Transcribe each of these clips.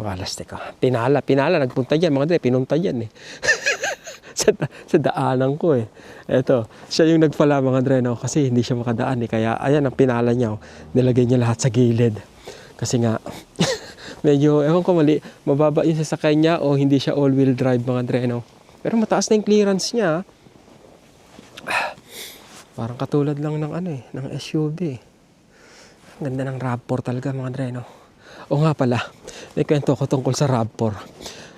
Walas, teka. Pinala, pinala. Nagpunta dyan, mga dre. Pinunta dyan eh. sa, sa daanan ko eh. Eto, siya yung nagpala mga dre, no? Kasi hindi siya makadaan eh. Kaya, ayan, ang pinala niya. Oh. Nilagay niya lahat sa gilid. Kasi nga, medyo, ewan ko mali, mababa yung sasakay niya o hindi siya all-wheel drive mga dre, no? Pero mataas na yung clearance niya. ah. Parang katulad lang ng ano eh, ng SUV. Ang Ganda ng RAV4 talaga mga dre, no? O nga pala, may kwento ko tungkol sa RAV4.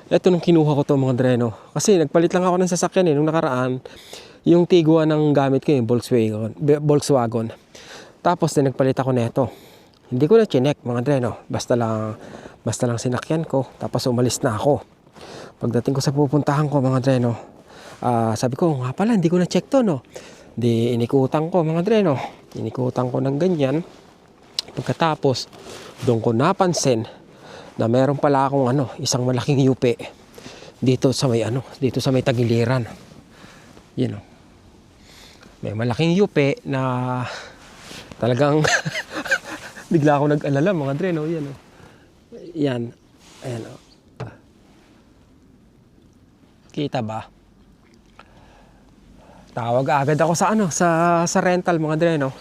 Ito nung kinuha ko to mga dre, no? Kasi nagpalit lang ako ng sasakyan eh, nung nakaraan. Yung Tiguan ng gamit ko yung Volkswagen. Volkswagen. Tapos din nagpalit ako nito. Hindi ko na chinek mga dre, no? Basta lang, basta lang sinakyan ko. Tapos umalis na ako. Pagdating ko sa pupuntahan ko mga dre, no? Ah, sabi ko, nga pala, hindi ko na check to, no? Di inikutan ko mga dre, no? Inikutan ko ng ganyan. Pagkatapos, doon ko napansin na meron pala akong ano, isang malaking yupe dito sa may ano, dito sa may tagiliran. Yun oh. May malaking yupe na talagang bigla ako nag-alala mga dre, no? Yan oh. Yan. Ayan oh. Kita ba? Tawag agad ako sa ano, sa sa rental mga dre, no?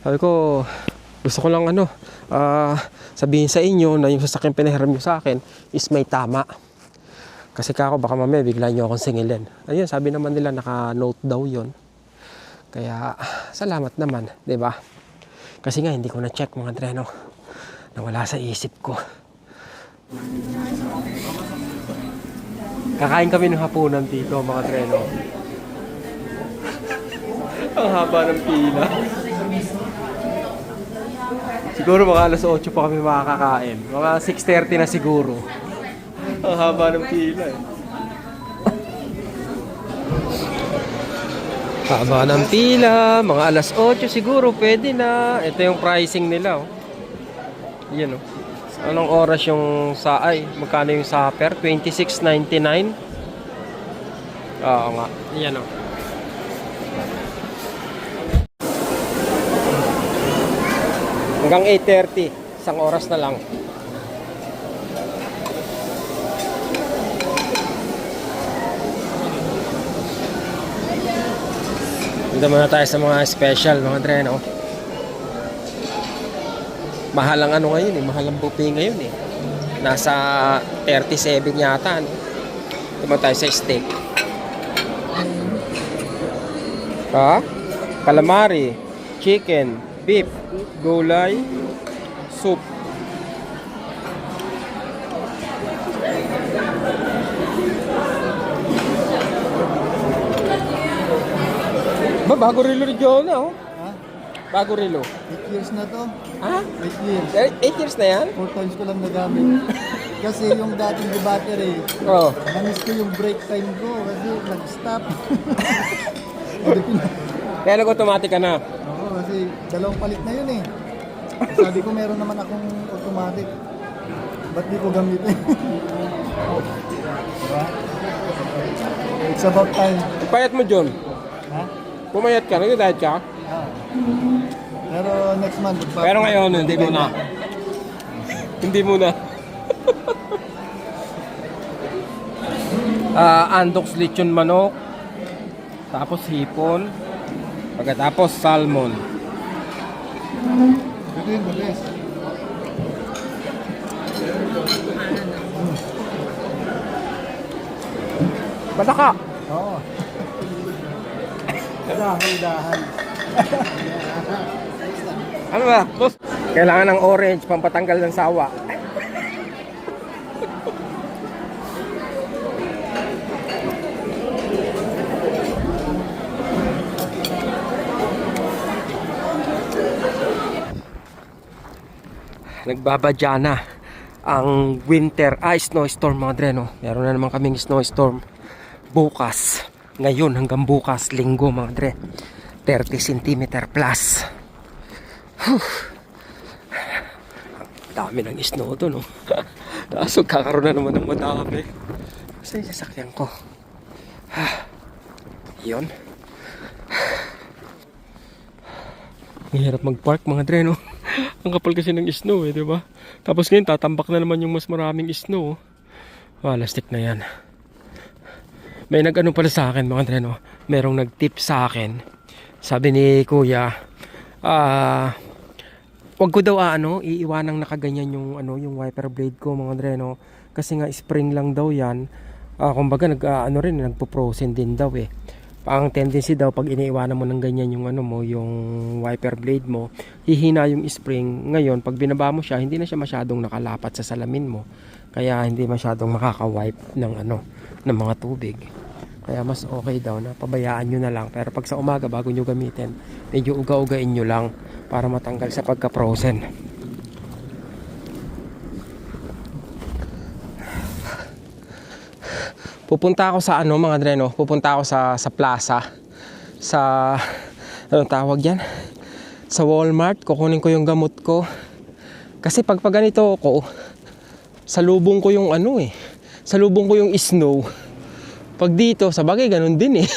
Sabi ko, gusto ko lang ano, ah, sabihin sa inyo na yung sasakyan pinahiram nyo sa akin is may tama. Kasi kako baka mamaya bigla nyo akong singilin. Ayun, sabi naman nila naka-note daw yon. Kaya, salamat naman, 'di ba? Kasi nga, hindi ko na-check mga dreno. Nawala sa isip ko. Kakain kami ng hapunan dito, mga dreno. Ang haba ng pila. Siguro mga alas 8 pa kami makakakain. Mga 6.30 na siguro. Ang haba ng pila eh. Haba ng pila. Mga alas 8 siguro pwede na. Ito yung pricing nila oh. Yan oh. Anong oras yung sa ay magkano yung supper? 26.99. Oo nga. Yan oh. Hanggang 8.30. Isang oras na lang. Dito muna tayo sa mga special mga dre, no? Mahal ang ano ngayon eh, mahal ang buffet ngayon eh. Nasa 37 yata, no? Dito tayo sa steak. Ha? Calamari, chicken, beef, gulay, soup. Ba, bago relo ni Jonah, oh. Ha? Bago relo. 8 years na to. Ha? 8 years. 8 years na yan? 4 times ko lang nagamit. Kasi yung dating di battery, Oo. Oh. namiss ko yung break time ko kasi nag-stop. Kaya nag-automatic ka na. Kasi dalawang palit na yun eh. Sabi ko meron naman akong automatic. Ba't di ko gamitin? diba? It's about time. Payat mo, John. Ha? Pumayat ka, nag-diet ka. Ah. Pero next month, magpa- Pero ngayon, hindi mo na. Hindi mo na. Ah, andox lechon manok. Tapos hipon. Pagkatapos salmon. Yung the best. Malaka. Oo. Dahan, dahan. Ano ba? Kailangan ng orange pampatanggal ng sawa. Nagbabadya na ang winter ah, snowstorm mga dre, no? Meron na naman kaming snowstorm bukas. Ngayon hanggang bukas, linggo mga dre. 30 cm plus. Whew. Dami ng snow to, no? Tapos kakaroon na naman ng madami. Yung sasakyan ko? Yun. Ang hirap mag-park mga dre, no? Ang kapal kasi ng snow eh, di ba? Tapos ngayon, tatambak na naman yung mas maraming snow. Ah, lastik na yan. May nag-ano pala sa akin mga treno. Merong nag-tip sa akin. Sabi ni kuya, ah, wag ko daw ah, ano, iiwanang nakaganyan yung ano, yung wiper blade ko mga dreno. Kasi nga spring lang daw yan. Ah, kumbaga nag ah, ano rin nagpo-frozen din daw eh. Ang tendency daw pag iniiwanan mo ng ganyan yung ano mo, yung wiper blade mo, hihina yung spring. Ngayon, pag binaba mo siya, hindi na siya masyadong nakalapat sa salamin mo. Kaya hindi masyadong makaka-wipe ng ano, ng mga tubig. Kaya mas okay daw na pabayaan nyo na lang. Pero pag sa umaga bago nyo gamitin, medyo uga-ugain nyo lang para matanggal sa pagka-frozen. Pupunta ako sa ano mga dreno, pupunta ako sa sa plaza sa ano tawag yan? Sa Walmart, kukunin ko yung gamot ko. Kasi pag ganito ako, salubong ko yung ano eh. Salubong ko yung snow. Pag dito, sa bagay ganun din eh.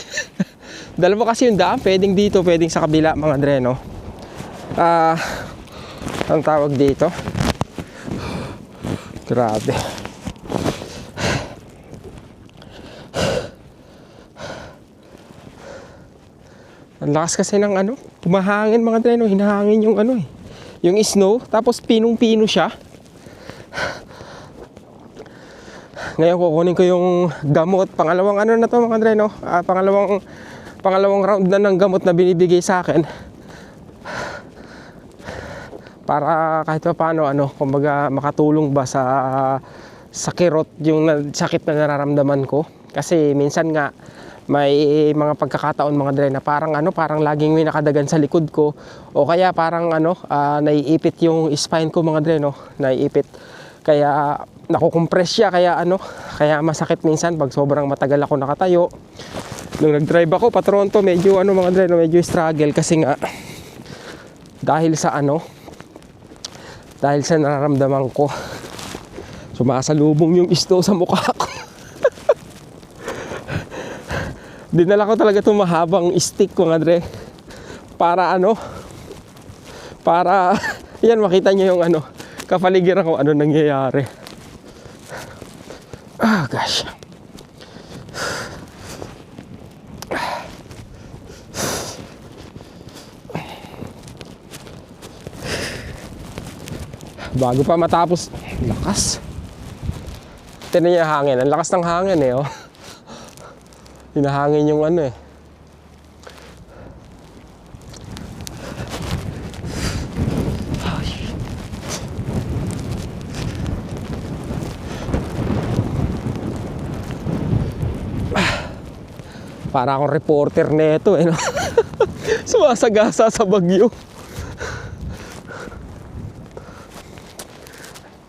Dalawa kasi yung daan, pwedeng dito, pwedeng sa kabila mga dreno. Ah, ang tawag dito? Grabe. Ang lakas kasi ng ano, humahangin mga dreno, hinahangin yung ano eh. Yung snow, tapos pinong-pino siya. Ngayon kukunin ko yung gamot, pangalawang ano na to mga dreno, ah, pangalawang pangalawang round na ng gamot na binibigay sa akin. Para kahit pa paano ano, kumbaga makatulong ba sa sa kirot yung sakit na nararamdaman ko. Kasi minsan nga may mga pagkakataon mga dre na parang ano, parang laging may nakadagan sa likod ko o kaya parang ano, ah, naiipit yung spine ko mga dre no, naiipit. Kaya nakukompress siya kaya ano, kaya masakit minsan pag sobrang matagal ako nakatayo. Nung nag-drive ako pa Toronto, medyo ano mga dre, no, medyo struggle kasi nga dahil sa ano, dahil sa nararamdaman ko sumasalubong yung isto sa mukha ko dinala ko talaga itong mahabang stick nga dre para ano? Para yan makita nyo yung ano kapaligiran ko ano nangyayari. Ah gosh. Bago pa matapos lakas. Tinan niya hangin. Ang lakas ng hangin eh oh hinahangin yung ano eh para akong reporter nito eh no? sumasagasa sa bagyo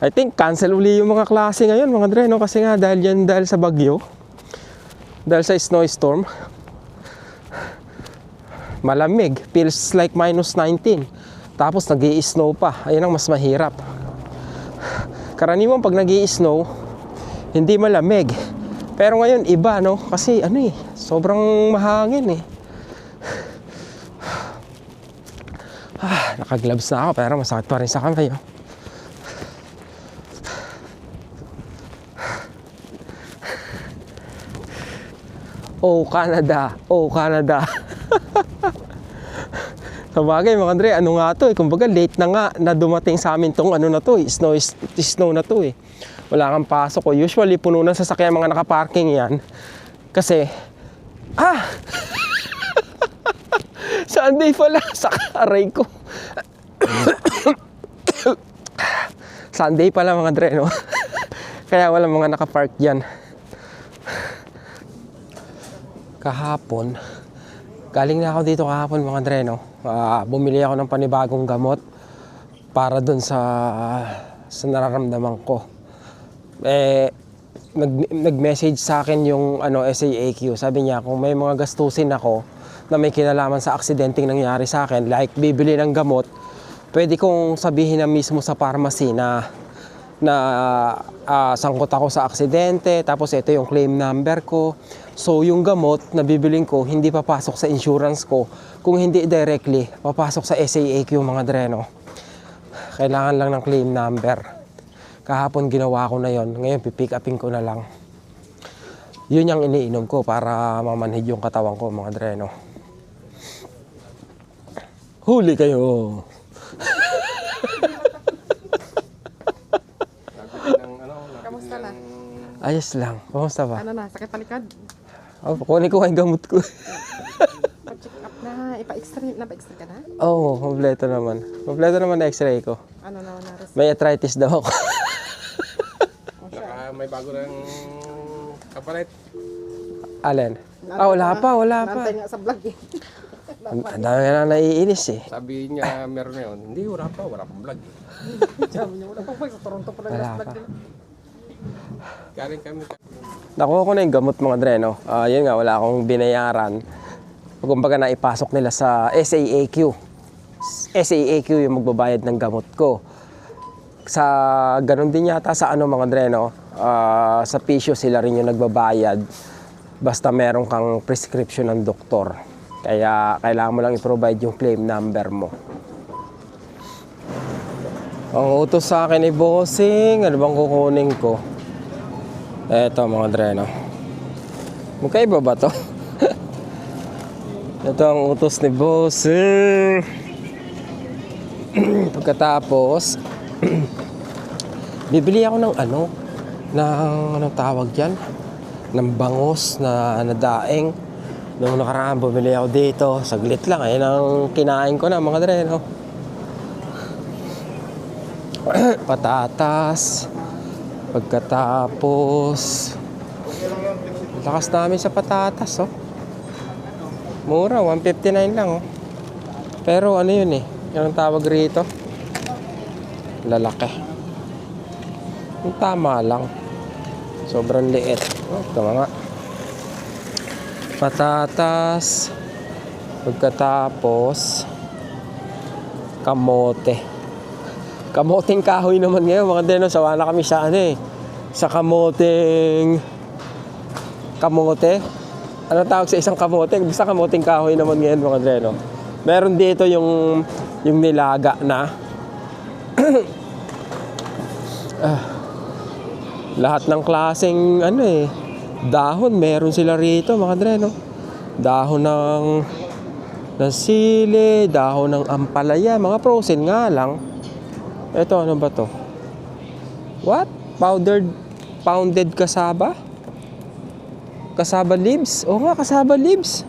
I think cancel uli yung mga klase ngayon mga dre no? kasi nga dahil yan dahil sa bagyo dahil sa snowstorm malamig. Feels like minus 19 tapos nag snow pa. Ayun ang mas mahirap. Karaniwan pag nag snow hindi malamig. Pero ngayon iba no? Kasi ano eh sobrang mahangin eh. Ah, nakagloves na ako pero masakit pa rin sa kamay oh. Oh, Canada. Oh, Canada. Sa bagay mga Andre, ano nga to eh. Kumbaga late na nga na dumating sa amin tong ano na to eh. Snow, snow na to eh. Wala kang pasok ko. Usually puno ng sasakyan mga nakaparking yan. Kasi, ah! Sunday pala sa aray ko. Sunday pala mga Andre, no? Kaya wala mga nakapark dyan kahapon, galing na ako dito kahapon mga Andre, no? Ah, bumili ako ng panibagong gamot para dun sa sa nararamdaman ko. Eh, nag, nag-message sa akin yung ano, SAAQ. Sabi niya, kung may mga gastusin ako na may kinalaman sa aksidenteng nangyari sa akin, like bibili ng gamot, pwede kong sabihin na mismo sa pharmacy na na ah, sangkot ako sa aksidente, tapos ito yung claim number ko. So yung gamot na bibiling ko, hindi papasok sa insurance ko. Kung hindi directly, papasok sa SAAQ mga dreno. Kailangan lang ng claim number. Kahapon ginawa ko na yon. Ngayon pipick upin ko na lang. Yun yung iniinom ko para mamanhid yung katawan ko mga dreno. Huli kayo. Kamusta na? Ayos lang. Kamusta ba? Ano na, sakit palikad? Oh, kunin ko yung gamot ko. Pa-check up na, ipa-x-ray, napa-x-ray ka na? Oo, oh, kompleto naman. Kompleto naman na x-ray ko. Ano na, na, May arthritis daw ako. Saka may bago ng kapalit. Alin? Ah, wala pa, wala pa. Nantay nga sa vlog eh. Ang dami na naiinis eh. Sabi niya meron na yun. Hindi, wala pa. Wala pang vlog. Sabi niya, wala pa pa, sa Toronto pa lang Wala last vlog pa. nila. Galing kami. Nakuha ko na yung gamot mga dreno. Ah, yun nga, wala akong binayaran. Kumbaga na ipasok nila sa SAAQ. SAAQ yung magbabayad ng gamot ko. Sa ganun din yata sa ano mga dreno, ah, sa pisyo sila rin yung nagbabayad. Basta meron kang prescription ng doktor. Kaya kailangan mo lang i-provide yung claim number mo. Ang utos sa akin ni Bossing, ano bang kukunin ko? Eto mga dreno. Magkaiba ba to? Ito ang utos ni Bossing. Pagkatapos, bibili ako ng ano, ng anong tawag dyan? Ng bangos na nadaing. Noong nakaraan, bumili ako dito. Saglit lang, ayun ang kinain ko na mga dreno. Patatas. Pagkatapos, lakas namin sa patatas, oh. Mura, 159 lang, oh. Pero ano yun eh, yung tawag rito, lalaki. Yung tama lang. Sobrang liit. Oh, ito nga. Patatas. Pagkatapos, kamote. Kamoteng kahoy naman ngayon, mga deno. Sawa na kami sa ano eh. Sa kamoteng... Kamote? Ano tawag sa isang kamote? Basta kamoteng kahoy naman ngayon, mga deno. Meron dito yung yung nilaga na. Ah, lahat ng klaseng ano eh. Dahon, meron sila rito, mga dreno. Dahon ng ng sili, dahon ng ampalaya, mga frozen nga lang. Ito, ano ba to? What? Powdered, pounded kasaba? Kasaba leaves? Oo nga, kasaba leaves.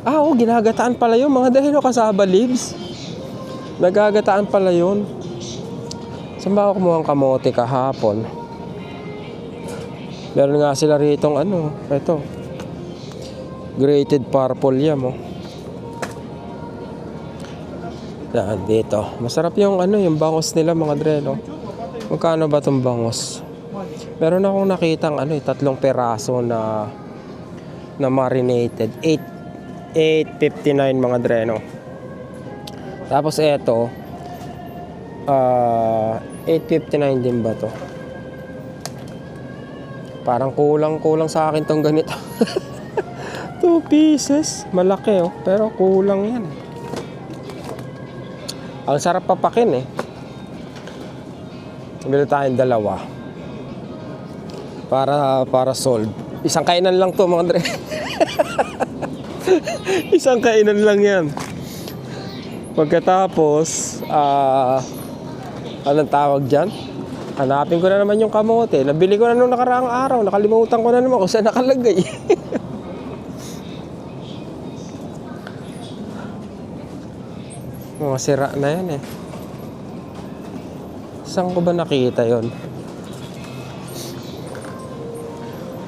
Ah, oo, ginagataan pala yun. Mga dahil kasaba leaves. Nagagataan pala yun. Saan ba ako kumuha ng kamote kahapon? Meron nga sila ritong ano, ito. Grated purple yam, oh. Yan, dito. Masarap yung ano, yung bangos nila mga dre, no? Magkano ba tong bangos? Meron akong nakitang ano, eh, tatlong peraso na na marinated. 8 8.59 mga dre, no? Tapos eto, ah 8.59 din ba to? Parang kulang-kulang sa akin tong ganito. 2 pieces. Malaki oh. Pero kulang yan. eh. Ang sarap papakin eh. Bili tayong dalawa. Para para solve. Isang kainan lang to mga dre. Isang kainan lang yan. Pagkatapos, ah anong tawag dyan? Hanapin ko na naman yung kamote. Nabili ko na nung nakaraang araw. Nakalimutan ko na naman kung saan nakalagay. Mga sira na yan eh. Saan ko ba nakita yon?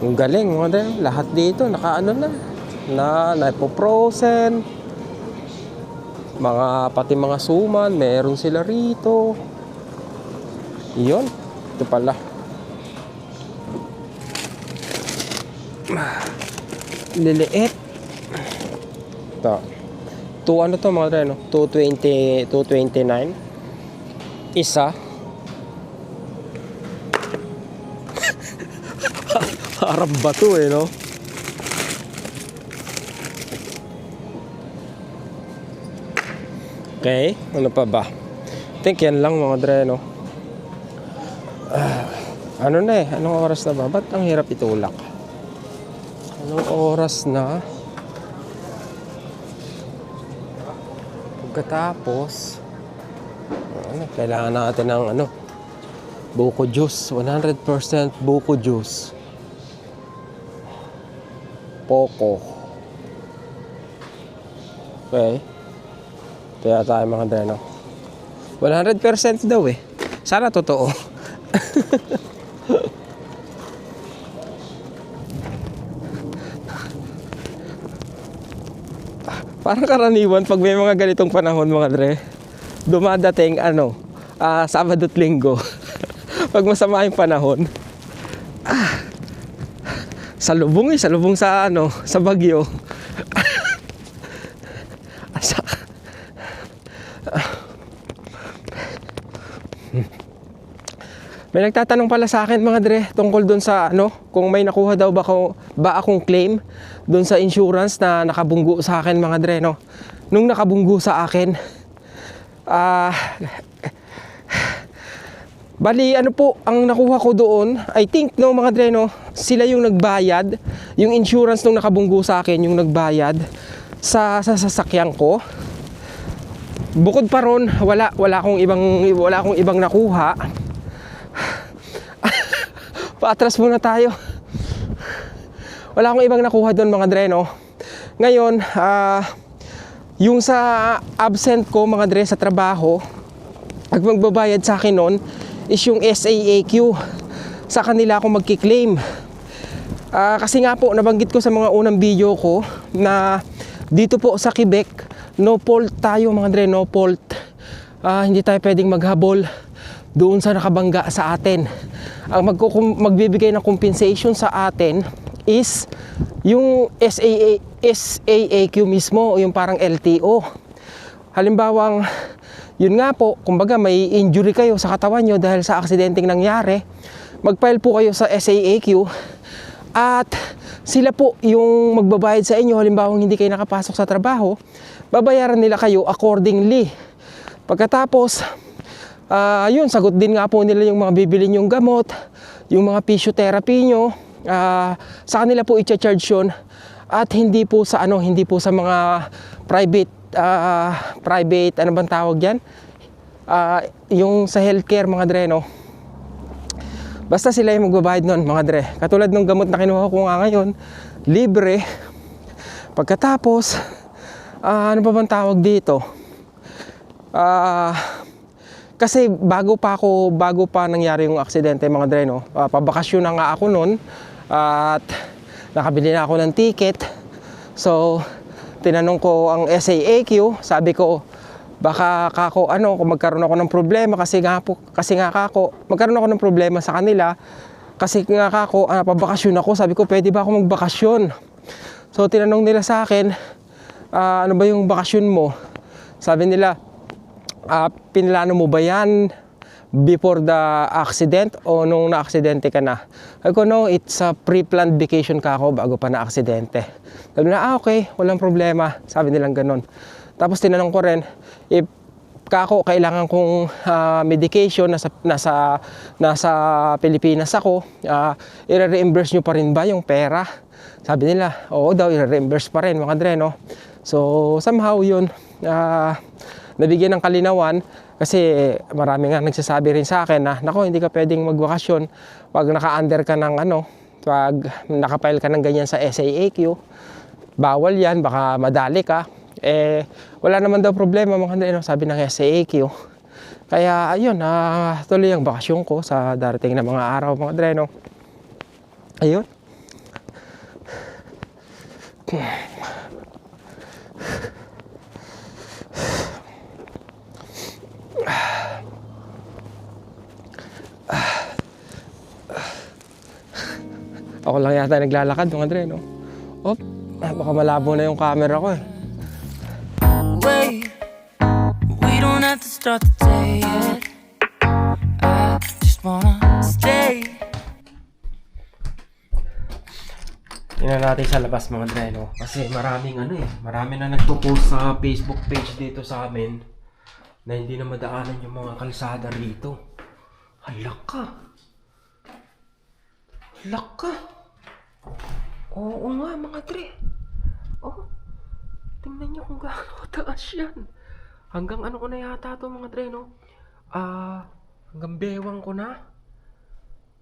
Ang galing, din. Lahat dito, nakaano na. Na, naipo-frozen. Mga, pati mga suman, meron sila rito. Yun. Ito pala. Liliit. Ito. Two ano to mga dre, no? 220, 229. Isa. Parang bato eh, no? Okay, ano pa ba? think yan lang mga dre, no? Ah, ano na eh? Anong oras na ba? Ba't ang hirap itulak? Anong oras na? Pagkatapos, ano, kailangan natin ng ano, buko juice. 100% buko juice. Poco. Okay. Kaya tayo mga dreno. 100% daw eh. Sana totoo. Parang karaniwan pag may mga ganitong panahon mga dre, dumadating ano, ah, Sabado at Linggo. pag masama yung panahon, ah, salubong eh, salubong sa ano, sa Bagyo. May nagtatanong pala sa akin mga dre tungkol doon sa ano, kung may nakuha daw ba, ko, ba akong claim doon sa insurance na nakabunggo sa akin mga dre no. Nung nakabunggo sa akin, ah Bali, ano po, ang nakuha ko doon, I think, no, mga dre, sila yung nagbayad, yung insurance nung nakabunggo sa akin, yung nagbayad sa, sa sasakyan ko. Bukod pa ron, wala, wala akong ibang, wala akong ibang nakuha. Paatras muna tayo. Wala akong ibang nakuha doon mga dre, no? Ngayon, ah, yung sa absent ko mga dre sa trabaho, ang magbabayad sa akin noon is yung SAAQ. Sa kanila ako magkiklaim. Ah, kasi nga po, nabanggit ko sa mga unang video ko na dito po sa Quebec, no fault tayo mga dre, no fault. Ah, hindi tayo pwedeng maghabol doon sa nakabangga sa atin. Ang magkukum- magbibigay ng compensation sa atin is yung SAA, SAAQ mismo, yung parang LTO. Halimbawang, yun nga po, kumbaga may injury kayo sa katawan nyo dahil sa aksidenteng nangyari, mag-file po kayo sa SAAQ at sila po yung magbabayad sa inyo halimbawang hindi kayo nakapasok sa trabaho, babayaran nila kayo accordingly. Pagkatapos, ah yun, sagot din nga po nila yung mga bibili nyong gamot, yung mga physiotherapy nyo, ah, sa kanila po i-charge yun at hindi po sa ano, hindi po sa mga private ah, private ano bang tawag diyan? Ah, yung sa healthcare mga dreno. Basta sila yung magbabayad nun mga dre. Katulad ng gamot na kinuha ko nga ngayon, libre. Pagkatapos, ah, ano ba bang tawag dito? Ah, kasi bago pa ako, bago pa nangyari yung aksidente mga dre, no? Ah, pabakasyon na nga ako noon at nakabili na ako ng ticket. So, tinanong ko ang SAAQ, sabi ko, baka kako ano kung magkaroon ako ng problema kasi nga po kasi nga kako magkaroon ako ng problema sa kanila kasi nga kako ah, pabakasyon ako sabi ko pwede ba ako magbakasyon so tinanong nila sa akin "Ah, ano ba yung bakasyon mo sabi nila ah pinlano mo ba yan before the accident o nung na-aksidente ka na? Sabi ko, no, it's a pre-planned vacation ka ako bago pa na-aksidente. Sabi na, ah, okay, walang problema. Sabi nilang ganun. Tapos tinanong ko rin, if kako kailangan kong ah, medication nasa nasa nasa Pilipinas ako uh, i-reimburse nyo pa rin ba yung pera sabi nila oo daw i-reimburse pa rin mga dre no so somehow yun ah, nabigyan ng kalinawan kasi marami nga nagsasabi rin sa akin na nako hindi ka pwedeng magbakasyon. Pag naka-under ka ng ano pag nakapile ka ng ganyan sa SAAQ bawal yan baka madali ka. Eh wala naman daw problema mga ano, sabi ng SAAQ kaya ayun na tuloy ang bakasyon ko sa darating na mga araw mga dreno. Ayun ako lang yata naglalakad mga dreno op baka malabo na yung camera ko eh Wait, we don't have to start the day yet. I just wanna stay. Tingnan natin sa labas mga dre, no? Kasi maraming ano eh, marami na nagpo-post sa Facebook page dito sa amin. na hindi na madaanan yung mga kalsada rito. Halak ka. Halak ka. Oo nga mga tre. Oh, tingnan nyo kung gaano kataas yan. Hanggang ano ko na yata to mga tre, no? Ah, hanggang bewang ko na.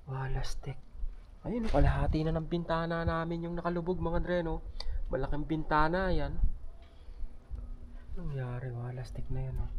Walastek. Ayun, kalahati na ng bintana namin yung nakalubog mga dre, no? Malaking bintana yan. Nangyari? Walastik na yan, oh.